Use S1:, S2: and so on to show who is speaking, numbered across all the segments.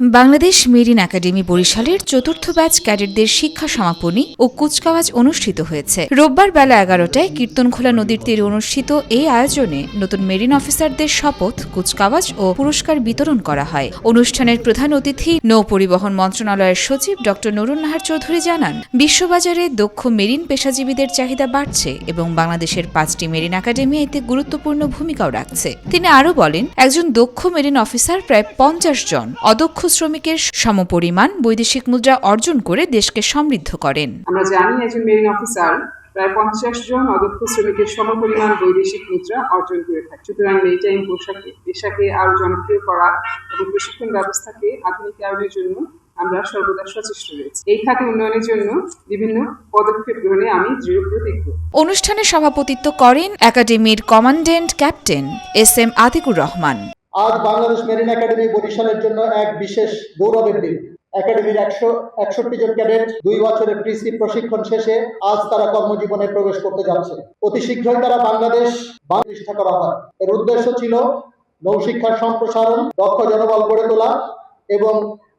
S1: Bangladesh marine academy বরিশালের চতুর্থ batch ক্যাডেটদের শিক্ষা সমাপনী ও কুচকাওয়াজ অনুষ্ঠিত হয়েছে। রোববার বেলা এগারোটায় কীর্তনখোলা নদীর তীরে অনুষ্ঠিত এই আয়োজনে নতুন মেরিন অফিসারদের শপথ, কুচকাওয়াজ ও পুরস্কার বিতরণ করা হয়। অনুষ্ঠানের প্রধান অতিথি নৌ পরিবহন মন্ত্রণালয়ের সচিব ড. নুরুন নাহার চৌধুরী জানান, বিশ্ববাজারে দক্ষ মেরিন পেশাজীবীদের চাহিদা বাড়ছে এবং বাংলাদেশের পাঁচটি মেরিন একাডেমি এতে গুরুত্বপূর্ণ ভূমিকাও রাখছে। তিনি আরও বলেন, একজন দক্ষ মেরিন অফিসার প্রায় পঞ্চাশ জন, অদক্ষ শ্রমিকের সমপরিমাণ বৈদেশিক মুদ্রা অর্জন করে দেশকে সমৃদ্ধ করেন।
S2: আমরা জানি একজন মেরিন অফিসার প্রায় পঞ্চাশ জন অদক্ষ শ্রমিকের সমপরিমাণ বৈদেশিক মুদ্রা অর্জন করে থাকে। সুতরাং মেরিটাইম পোশাকে পেশাকে আরও জনপ্রিয় করা এবং প্রশিক্ষণ ব্যবস্থাকে আধুনিকায়নের জন্য আমরা সর্বদা সচেষ্ট রয়েছি। এই খাতে উন্নয়নের জন্য বিভিন্ন পদক্ষেপ গ্রহণে আমি দৃঢ় প্রতিজ্ঞ।
S1: অনুষ্ঠানে সভাপতিত্ব করেন একাডেমির commandant captain S M Atikur Rahman.
S3: আজ বাংলাদেশ মেরিন একাডেমি বরিশালের জন্য এক বিশেষ গৌরবের দিন। একাডেমির একশো একষট্টি জন ক্যাডেট দুই বছরের কৃষি প্রশিক্ষণ শেষে আজ তারা কর্মজীবনে প্রবেশ করতে যাচ্ছে। অতি শীঘ্রই তারা বাংলাদেশ প্রতিষ্ঠা করা হয়। এর উদ্দেশ্য ছিল নৌশিক্ষার সম্প্রসারণ, দক্ষ জনবল গড়ে তোলা এবং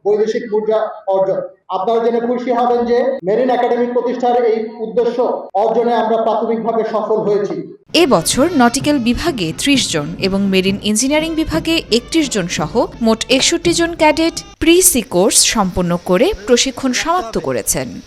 S3: বৈদেশিক মুদ্রা অর্জন। আপনারা জেনে খুশি হবেন যে মেরিন একাডেমি প্রতিষ্ঠার এই উদ্দেশ্য অর্জনে আমরা প্রাথমিকভাবে সফল হয়েছি।
S1: এবছর নটিক্যাল বিভাগে ত্রিশ জন এবং মেরিন ইঞ্জিনিয়ারিং বিভাগে একত্রিশ জন সহ মোট একষট্টি জন ক্যাডেট প্রি সি কোর্স সম্পন্ন করে প্রশিক্ষণ সমাপ্ত করেছেন।